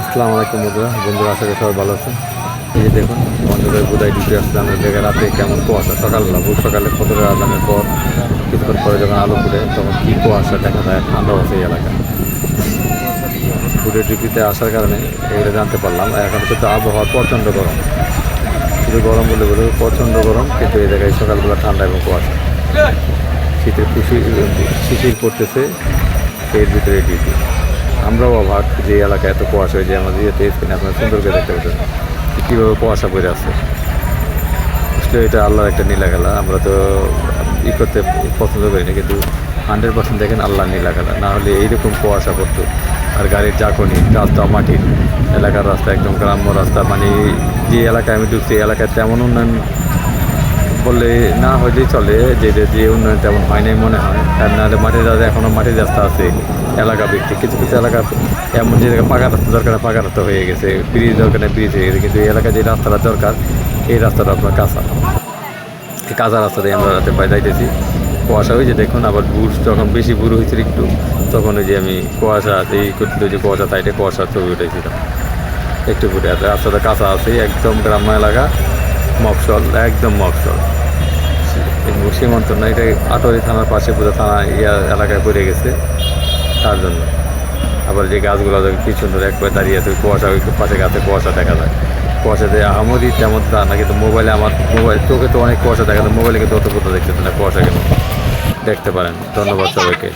আসসালামু আলাইকুম বন্ধুরা। বন্ধুরা, আশা করি সবাই ভালো আছেন। এই যে দেখুন, বন্ধুদের বোধহয় ডিউটি আসলে আমরা দেখে রাতে কেমন কুয়াশা? সকালবেলা, ভোর সকালে ফজরের আজানের পর, কিছুক্ষণ পরে যখন আলো ফুটে, তখন কী কুয়াশা দেখা যায়? ঠান্ডা আছে এই এলাকায়। ফুটের ডিউটিতে আসার কারণে এগুলো জানতে পারলাম। এখন কিন্তু আবহাওয়া প্রচণ্ড গরম। শুধু গরম বলে বলে প্রচণ্ড গরম, কিন্তু এই জায়গায় সকালবেলা ঠান্ডা এবং কুয়াশা। শীতের শিশির পড়তেছে, এর ভিতরে ডিউটি। আমরাও অবাক যে এলাকায় এত কুয়াশা হয়ে যায়, আমাদের ইয়েতে স্ক্রিনে আপনারা সুন্দর করে দেখতে পাচ্ছেন। কীভাবে কুয়াশা পড়ে আছে। আসলে এটা আল্লাহর একটা নীলা খেলা আমরা তো ই করতে পছন্দ করি না, কিন্তু হান্ড্রেড পার্সেন্ট দেখেন আল্লাহর নীলা খেলা না হলে এইরকম কুয়াশা পড়তো। আর গাড়ির জাকনি রাস্তা মাটির এলাকার রাস্তা একদম গ্রাম্য রাস্তা মানে যে এলাকায় আমি ঢুকছি এলাকায় তেমন উন্নয়ন বললে না হলেই চলে। যে, যে- যে উন্নয়ন তেমন হয় নাই মনে হয়। আর নাহলে মাটির রাস্তা এখনও মাটির রাস্তা আছে। এলাকা ভিত্তিক। কিছু কিছু এলাকা এমন যে পাকা রাস্তা দরকার পাকা রাস্তা হয়ে গেছে। ব্রিজ দরকার ব্রিজ হয়ে গেছে। কিন্তু এই এলাকায় যে রাস্তাটা দরকার, এই রাস্তাটা আপনার কাঁচা। এই কাঁচা রাস্তা দিয়ে আমরা রাতে পাই যাইতেছি। কুয়াশা হয়েছে দেখুন, আবার বুড় যখন বেশি বুড়ো হয়েছিল একটু, তখন ওই যে আমি কুয়াশা এই করতে যে কুয়াশা তাইটে কুয়াশার ছবি উঠেছিলাম একটু ঘুরে আর রাস্তাটা কাঁচা আছে, একদম গ্রাম্য এলাকা মফসল একদম মফসল সীমান্ত না, এটা আটোয়ারি থানার পাশে পুরো থানা ইয়া এলাকায় পড়ে গেছে। তার জন্য। আবার যে গাছগুলো কি সুন্দর একবার দাঁড়িয়ে আছে, কুয়াশা পাশে গাছে কুয়াশা দেখা যায়। কুয়াশাতে আহামরি তেমন তা না, কিন্তু মোবাইলে আমার মোবাইল চোখে তো অনেক কুয়াশা দেখা যায় মোবাইলে কিন্তু অত কোথাও দেখতে না, কুয়াশা কেন দেখতে পারেন, ধন্যবাদ সবাইকে।